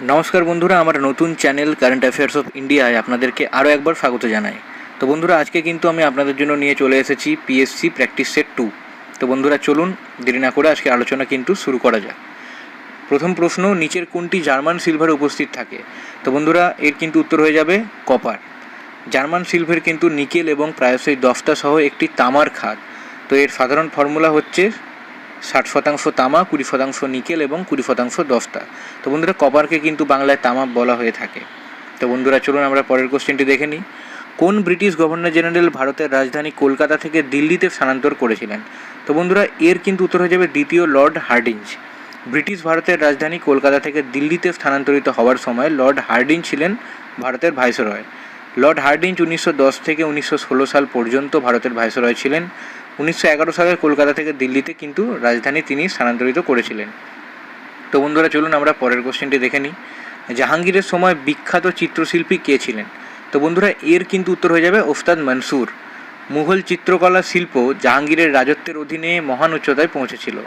নমস্কার বন্ধুরা, আমার নতুন চ্যানেল কারেন্ট অ্যাফেয়ার্স অফ ইন্ডিয়ায় আপনাদেরকে আরও একবার স্বাগত জানাই। তো বন্ধুরা, আজকে কিন্তু আমি আপনাদের জন্য নিয়ে চলে এসেছি পিএসসি প্র্যাকটিস সেট টু তো বন্ধুরা, চলুন দেরি না করে আজকে আলোচনা কিন্তু শুরু করা যাক। প্রথম প্রশ্ন, নিচের কোনটি জার্মান সিলভারে উপস্থিত থাকে? তো বন্ধুরা, এর কিন্তু উত্তর হয়ে যাবে কপার। জার্মান সিলভার কিন্তু নিকেল এবং প্রায়শই দফতা সহ একটি তামার খাদ। তো এর সাধারণ ফর্মুলা হচ্ছে ষাট শতাংশ তামা, কুড়ি শতাংশ নিকেল এবং কুড়ি শতাংশ দফতা তো বন্ধুরা, কপারকে কিন্তু বাংলায় তামা বলা হয়ে থাকে। তো বন্ধুরা, চলুন আমরা পরের কোশ্চেনটি দেখে নিই। কোন ব্রিটিশ গভর্নর জেনারেল ভারতের রাজধানী কলকাতা থেকে দিল্লিতে স্থানান্তর করেছিলেন? তো বন্ধুরা, এর কিন্তু উত্তর হয়ে যাবে দ্বিতীয় লর্ড হার্ডিঞ্জ। ব্রিটিশ ভারতের রাজধানী কলকাতা থেকে দিল্লিতে স্থানান্তরিত হওয়ার সময় লর্ড হার্ডিঞ্জ ছিলেন ভারতের ভাইসরয়। লর্ড হার্ডিঞ্জ উনিশশো দশ থেকে উনিশশো ষোলো সাল পর্যন্ত ভারতের ভাইসরয় ছিলেন। উনিশশো সালের কলকাতা থেকে দিল্লিতে কিন্তু রাজধানী তিনি স্থানান্তরিত করেছিলেন। তো বন্ধুরা, চলুন আমরা পরের কোশ্চেনটি দেখে নিই। জাহাঙ্গীরের সময় বিখ্যাত চিত্রশিল্পী কে ছিলেন? তো বন্ধুরা, এর কিন্তু উত্তর হয়ে যাবে ওস্তাদ মনসুর। মুঘল চিত্রকলা শিল্প জাহাঙ্গীরের রাজত্বের অধীনে মহান উচ্চতায় পৌঁছেছিল।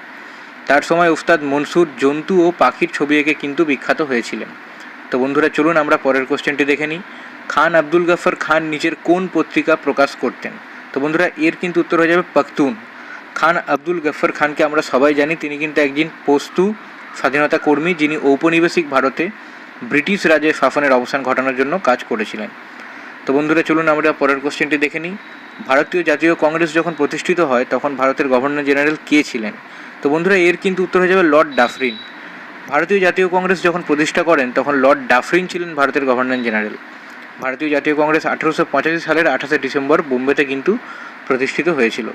তার সময় ওস্তাদ মনসুর জন্তু ও পাখির ছবি এঁকে কিন্তু বিখ্যাত হয়েছিলেন। তো বন্ধুরা, চলুন আমরা পরের কোশ্চেনটি দেখে নিই। খান আব্দুল গাফর খান নিজের কোন পত্রিকা প্রকাশ করতেন? তো বন্ধুরা, এর কিন্তু উত্তর হয়ে যাবে পাখতুন। খান আব্দুল গফর খানকে আমরা সবাই জানি, তিনি কিন্তু একজন পস্তু স্বাধীনতা কর্মী, যিনি ঔপনিবেশিক ভারতে ব্রিটিশ রাজের শাসনের অবসান ঘটানোর জন্য কাজ করেছিলেন। তো বন্ধুরা, চলুন আমরা পরের কোশ্চেনটি দেখে নিই। ভারতীয় জাতীয় কংগ্রেস যখন প্রতিষ্ঠিত হয়, তখন ভারতের গভর্নর জেনারেল কে ছিলেন? তো বন্ধুরা, এর কিন্তু উত্তর হয়ে যাবে লর্ড ডাফরিন। ভারতীয় জাতীয় কংগ্রেস যখন প্রতিষ্ঠা করেন, তখন লর্ড ডাফরিন ছিলেন ভারতের গভর্নর জেনারেল। ভারতীয় জাতীয় কংগ্রেস আঠেরোশো পঁচাশি সালের আঠাশে ডিসেম্বর বোম্বেতে কিন্তু প্রতিষ্ঠিত হয়েছিল।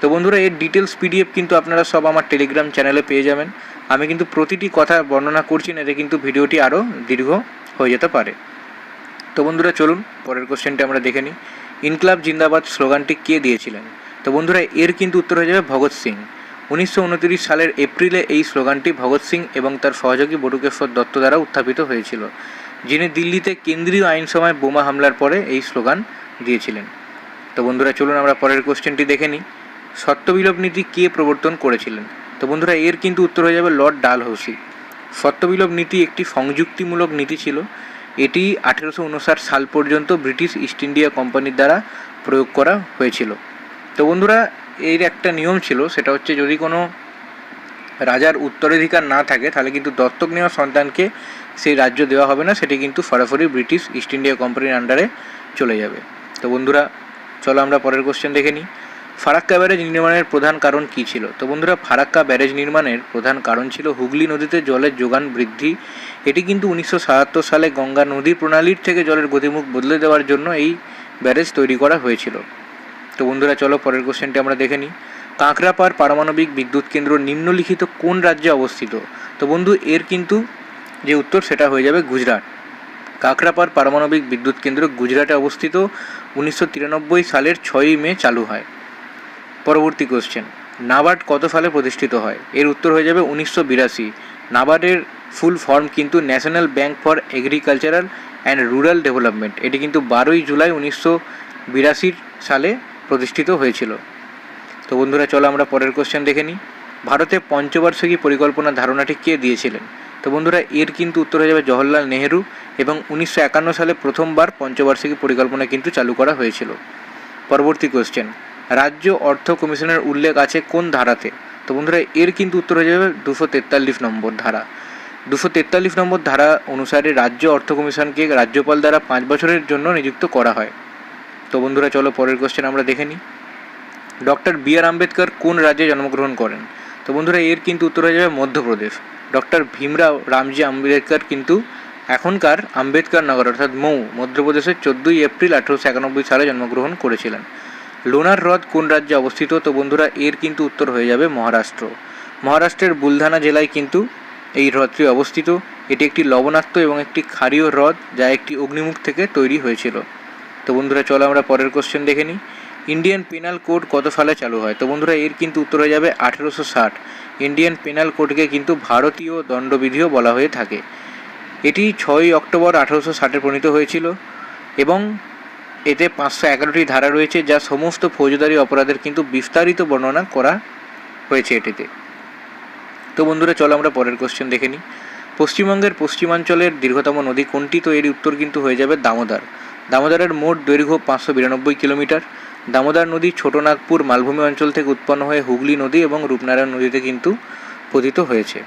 তো বন্ধুরা, এর ডিটেলস পিডিএফ কিন্তু আপনারা সব আমার টেলিগ্রাম চ্যানেলে পেয়ে যাবেন। আমি কিন্তু প্রতিটি কথা বর্ণনা করছি না, এতে কিন্তু ভিডিওটি আরও দীর্ঘ হয়ে যেতে পারে। তো বন্ধুরা, চলুন, পরের কোশ্চেনটি আমরা দেখে নিই। ইনকলাব জিন্দাবাদ স্লোগানটি কে দিয়েছিলেন? তো বন্ধুরা, এর কিন্তু উত্তর হয়ে যাবে ভগৎ সিং। উনিশশো উনত্রিশ সালের এপ্রিলে এই স্লোগানটি ভগৎ সিং এবং তার সহযোগী বটুকেশ্বর দত্ত দ্বারা উত্থাপিত হয়েছিল। যিনি দিল্লিতে কেন্দ্রীয় আইনসভায় বোমা হামলার পরে এই স্লোগান দিয়েছিলেন। তো বন্ধুরা, চলুন আমরা পরের কোশ্চেনটি দেখে নিই। সত্যবিলোপ নীতি কে প্রবর্তন করেছিলেন? তো বন্ধুরা, এর কিন্তু উত্তর হয়ে যাবে লর্ড ডালহৌসি। সত্যবিলোপ নীতি একটি সংযুক্তিমূলক নীতি ছিল। এটি আঠেরোশো উনষাট সাল পর্যন্ত ব্রিটিশ ইস্ট ইন্ডিয়া কোম্পানির দ্বারা প্রয়োগ করা হয়েছিল। তো বন্ধুরা, এর একটা নিয়ম ছিল, সেটা হচ্ছে যদি কোনো রাজার উত্তরাধিকার না থাকে, তাহলে কিন্তু দত্তক নেওয়া সন্তানকে সেই রাজ্য দেওয়া হবে না, সেটি কিন্তু সরাসরি ব্রিটিশ ইস্ট ইন্ডিয়া কোম্পানির আন্ডারে চলে যাবে। তো বন্ধুরা, চলো আমরা পরের কোশ্চেন দেখে নিই। ফারাক্কা ব্যারেজ নির্মাণের প্রধান কারণ কী ছিল? তো বন্ধুরা, ফারাক্কা ব্যারেজ নির্মাণের প্রধান কারণ ছিল হুগলি নদীতে জলের যোগান বৃদ্ধি। এটি কিন্তু উনিশশো সাতাত্তর সালে গঙ্গা নদী প্রণালীর থেকে জলের গতিমুখ বদলে দেওয়ার জন্য এই ব্যারেজ তৈরি করা হয়েছিল। তো বন্ধুরা, চলো পরের কোশ্চেনটি আমরা দেখে নিই। কাঁকড়াপাড় পারমাণবিক বিদ্যুৎ কেন্দ্র নিম্নলিখিত কোন রাজ্যে অবস্থিত? তো বন্ধু, এর কিন্তু যে উত্তর, সেটা হয়ে যাবে গুজরাট। কাঁকড়াপাড় পারমাণবিক বিদ্যুৎ কেন্দ্র গুজরাটে অবস্থিত উনিশশো তিরানব্বই সালের ছয়ই মে চালু হয়। পরবর্তী কোশ্চেন নাবার্ড কত সালে প্রতিষ্ঠিত হয়? এর উত্তর হয়ে যাবে উনিশশো বিরাশি। নাবার্ডের ফুল ফর্ম কিন্তু national bank for agricultural and rural development. এটি কিন্তু বারোই জুলাই উনিশশো বিরাশির সালে প্রতিষ্ঠিত হয়েছিল। তো বন্ধুরা, চলো আমরা পরের কোশ্চেন দেখে নিই। ভারতে পঞ্চবার্ষিকী পরিকল্পনা ধারণাটি কে দিয়েছিলেন? তো বন্ধুরা, এর কিন্তু উত্তর হয়ে যাবে জওহরলাল নেহেরু এবং উনিশশো একান্ন সালে প্রথমবার পঞ্চবার্ষিকী পরিকল্পনা কিন্তু চালু করা হয়েছিল। পরবর্তী কোশ্চেন রাজ্য অর্থ কমিশনের উল্লেখ আছে কোন ধারাতে? তো বন্ধুরা, এর কিন্তু উত্তর হয়ে যাবে দুশো তেতাল্লিশ নম্বর ধারা। দুশো তেতাল্লিশ নম্বর ধারা অনুসারে রাজ্য অর্থ কমিশনকে রাজ্যপাল দ্বারা পাঁচ বছরের জন্য নিযুক্ত করা হয়। তো বন্ধুরা, চলো পরের কোশ্চেন আমরা দেখে নিই। ডক্টর বি আর আম্বেদকর কোন রাজ্যে জন্মগ্রহণ করেন? তো বন্ধুরা, এর কিন্তু উত্তর হয়ে যাবে মধ্যপ্রদেশ। ডক্টর ভীমরাও রামজি আম্বেদকর কিন্তু এখনকার আম্বেদকর নগর, অর্থাৎ মৌ, মধ্যপ্রদেশের চোদ্দোই এপ্রিল আঠেরোশো একানব্বই সালে জন্মগ্রহণ করেছিলেন। লোনার হ্রদ কোন রাজ্যে অবস্থিত? তো বন্ধুরা, এর কিন্তু উত্তর হয়ে যাবে মহারাষ্ট্র। মহারাষ্ট্রের বুলধানা জেলায় কিন্তু এই হ্রদটি অবস্থিত। এটি একটি লবণাক্ত এবং একটি ক্ষারীয় হ্রদ যা একটি অগ্নিমুখ থেকে তৈরি হয়েছিল। তো বন্ধুরা, চলো আমরা পরের কোশ্চেন দেখে নিই। ইন্ডিয়ান পেনাল কোড কত সালে চালু হয়? তো বন্ধুরা, এর কিন্তু উত্তর হয়ে যাবে আঠেরোশো ষাট। ইন্ডিয়ান পেনাল কোডকে কিন্তু ভারতীয় দণ্ডবিধিও বলা হয়ে থাকে। এটি ছয়ই অক্টোবর আঠেরোশো ষাটে প্রণীত হয়েছিল এবং এতে পাঁচশো এগারোটি ধারা রয়েছে যা সমস্ত ফৌজদারি অপরাধের কিন্তু বিস্তারিত বর্ণনা করা হয়েছে এটিতে। তো বন্ধুরা, চলো আমরা পরের কোশ্চেন দেখে নিই। পশ্চিমবঙ্গের পশ্চিমাঞ্চলের দীর্ঘতম নদী কোনটি? তো এর উত্তর কিন্তু হয়ে যাবে দামোদর। দামোদরের মোট দৈর্ঘ্য পাঁচশো বিরানব্বই কিলোমিটার। দামোদর নদী ছোটনাগপুর মালভূমি অঞ্চল থেকে উৎপন্ন হয়ে হুগলি নদী এবং রূপনারায়ণ নদীতে কিন্তু পতিত হয়েছে।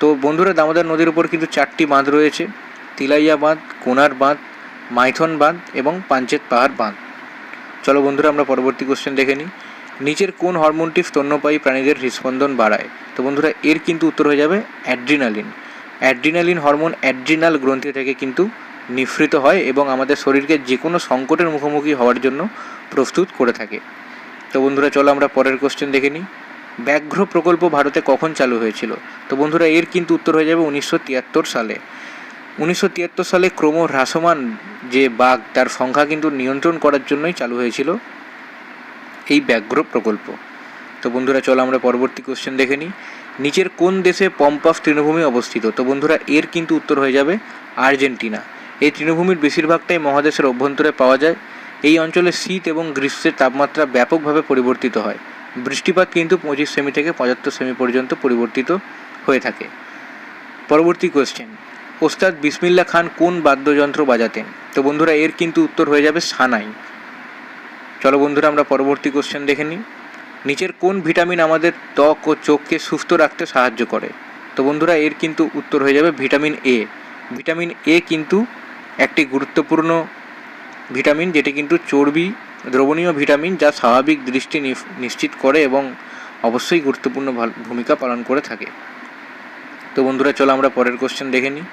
তো বন্ধুরা, দামোদর নদীর উপর কিন্তু চারটি বাঁধ রয়েছে। তিলাইয়া বাঁধ, কোনার বাঁধ, মাইথন বাঁধ এবং পাঞ্চেত পাহাড় বাঁধ। চলো বন্ধুরা, আমরা পরবর্তী কোশ্চেন দেখে নিই। নিচের কোন হরমোনটি স্তন্যপায়ী প্রাণীদের হৃস্পন্দন বাড়ায়? তো বন্ধুরা, এর কিন্তু উত্তর হয়ে যাবে অ্যাড্রিনালিন। অ্যাড্রিনালিন হরমোন অ্যাড্রিনাল গ্রন্থি থেকে কিন্তু নিঃসৃত হয় এবং আমাদের শরীরকে যে কোনো সংকটের মুখোমুখি হওয়ার জন্য প্রস্তুত করে থাকে। তো বন্ধুরা, চলো আমরা পরের কোশ্চেন দেখে নিই। ব্যাঘ্র প্রকল্প ভারতে কখন চালু হয়েছিল? তো বন্ধুরা, এর কিন্তু উত্তর হয়ে যাবে উনিশশো তিয়াত্তর সালে। উনিশশো তিয়াত্তর সালে ক্রম হ্রাসমান যে বাঘ, তার সংখ্যা কিন্তু নিয়ন্ত্রণ করার জন্যই চালু হয়েছিল এই ব্যাঘ্র প্রকল্প। তো বন্ধুরা, চলো আমরা পরবর্তী কোশ্চেন দেখে নিই। নিচের কোন দেশে পম্পাস তৃণভূমি অবস্থিত? তো বন্ধুরা, এর কিন্তু উত্তর হয়ে যাবে আর্জেন্টিনা। এই তৃণভূমির বেশিরভাগটাই মহাদেশের অভ্যন্তরে পাওয়া যায়। এই অঞ্চলে শীত এবং গ্রীষ্মের তাপমাত্রা ব্যাপকভাবে পরিবর্তিত হয়। বৃষ্টিপাত কিন্তু পঁচিশ সেমি থেকে পঁচাত্তর সেমি পর্যন্ত পরিবর্তিত হয়ে থাকে। পরবর্তী কোশ্চেন ওস্তাদ বিসমিল্লা খান কোন বাদ্যযন্ত্র বাজাতেন? তো বন্ধুরা, এর কিন্তু উত্তর হয়ে যাবে সানাই। চলো বন্ধুরা, আমরা পরবর্তী কোশ্চেন দেখে নিই। নিচের কোন ভিটামিন আমাদের ত্বক ও চোখকে সুস্থ রাখতে সাহায্য করে? তো বন্ধুরা, এর কিন্তু উত্তর হয়ে যাবে ভিটামিন এ। ভিটামিন এ কিন্তু একটি গুরুত্বপূর্ণ ভিটামিন, যেটি কিন্তু চর্বি, দ্রবণীয় ভিটামিন যা স্বাভাবিক দৃষ্টি নিশ্চিত করে এবং অবশ্যই গুরুত্বপূর্ণ ভূমিকা পালন করে থাকে। তো বন্ধুরা, চলো আমরা পরের কোশ্চেন দেখে নিই।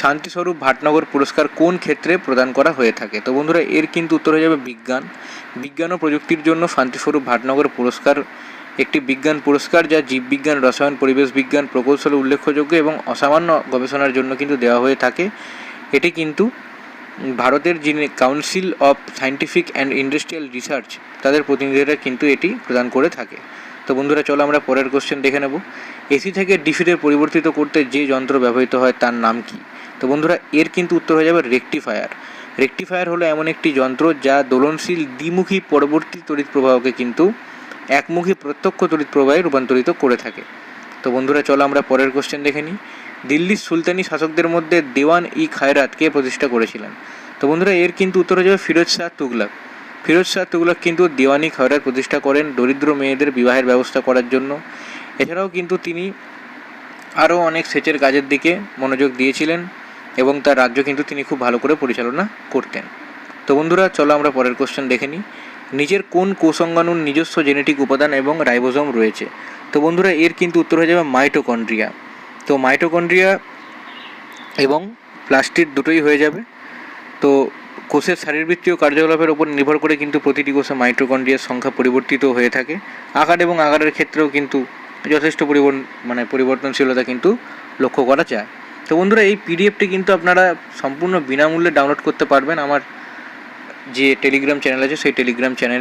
শান্তিস্বরূপ ভাটনগর পুরস্কার কোন ক্ষেত্রে প্রদান করা হয়ে থাকে? তো বন্ধুরা, এর কিন্তু উত্তর হয়ে যাবে বিজ্ঞান। বিজ্ঞান ও প্রযুক্তির জন্য শান্তিস্বরূপ ভাটনগর পুরস্কার একটি বিজ্ঞান পুরস্কার যা জীববিজ্ঞান, রসায়ন, পরিবেশ বিজ্ঞান, প্রকৌশলে উল্লেখযোগ্য এবং অসামান্য গবেষণার জন্য কিন্তু দেওয়া হয়ে থাকে। এটি কিন্তু ভারতের যিনি council of scientific and industrial research তাদের প্রতিনিধিরা কিন্তু এটি প্রদান করে থাকে। তো বন্ধুরা, চলো আমরা পরের কোশ্চেন দেখে নেব। এসি থেকে ডিসিতে পরিবর্তিত করতে যে যন্ত্র ব্যবহৃত হয়, তার নাম কি? তো বন্ধুরা, এর কিন্তু উত্তর হয়ে যাবে রেকটিফায়ার রেকটিফায়ার হলো এমন একটি যন্ত্র যা দোলনশীল দ্বিমুখী পরবর্তী তড়িৎ প্রবাহকে কিন্তু একমুখী প্রত্যক্ষ তড়িৎ প্রবাহে রূপান্তরিত করে থাকে। তো বন্ধুরা, চলো আমরা পরের কোশ্চেন দেখে নিই। দিল্লির সুলতানি শাসকদের মধ্যে দেওয়ান ই খায়রাত কে প্রতিষ্ঠা করেছিলেন। তো বন্ধুরা, এর কিন্তু উত্তর হয়ে যাবে ফিরোজ শাহ তুগলক। ফিরোজ শাহ তুগলক কিন্তু দেওয়ানি খায়রাত প্রতিষ্ঠা করেন দরিদ্র মেয়েদের বিবাহের ব্যবস্থা করার জন্য। এছাড়াও কিন্তু তিনি আরও অনেক সেচের কাজের দিকে মনোযোগ দিয়েছিলেন এবং তার রাজ্য কিন্তু তিনি খুব ভালো করে পরিচালনা করতেন। তো বন্ধুরা, চলো আমরা পরের কোশ্চেন দেখে নিই। নিজের কোন কোষঙ্গাণুর নিজস্ব জেনেটিক উপাদান এবং রাইবোজোম রয়েছে? তো বন্ধুরা, এর কিন্তু উত্তর হয়ে যাবে মাইটোকন্ড্রিয়া। তো মাইটোকন্ড্রিয়া এবং প্লাস্টিক দুটোই হয়ে যাবে। তো কোষের শারীরবৃত্তীয় কার্যকলাপের উপর নির্ভর করে কিন্তু প্রতিটি কোষে মাইটোকন্ড্রিয়ার সংখ্যা পরিবর্তিত হয়ে থাকে। আকার এবং আকারের ক্ষেত্রেও কিন্তু যথেষ্ট পরিবর্তন মানে পরিবর্তনশীলতা কিন্তু লক্ষ্য করা যায়। তো বন্ধুরা, এই পিডিএফটি কিন্তু আপনারা সম্পূর্ণ বিনামূল্যে ডাউনলোড করতে পারবেন। আমার যে টেলিগ্রাম চ্যানেল আছে, সেই টেলিগ্রাম চ্যানেলে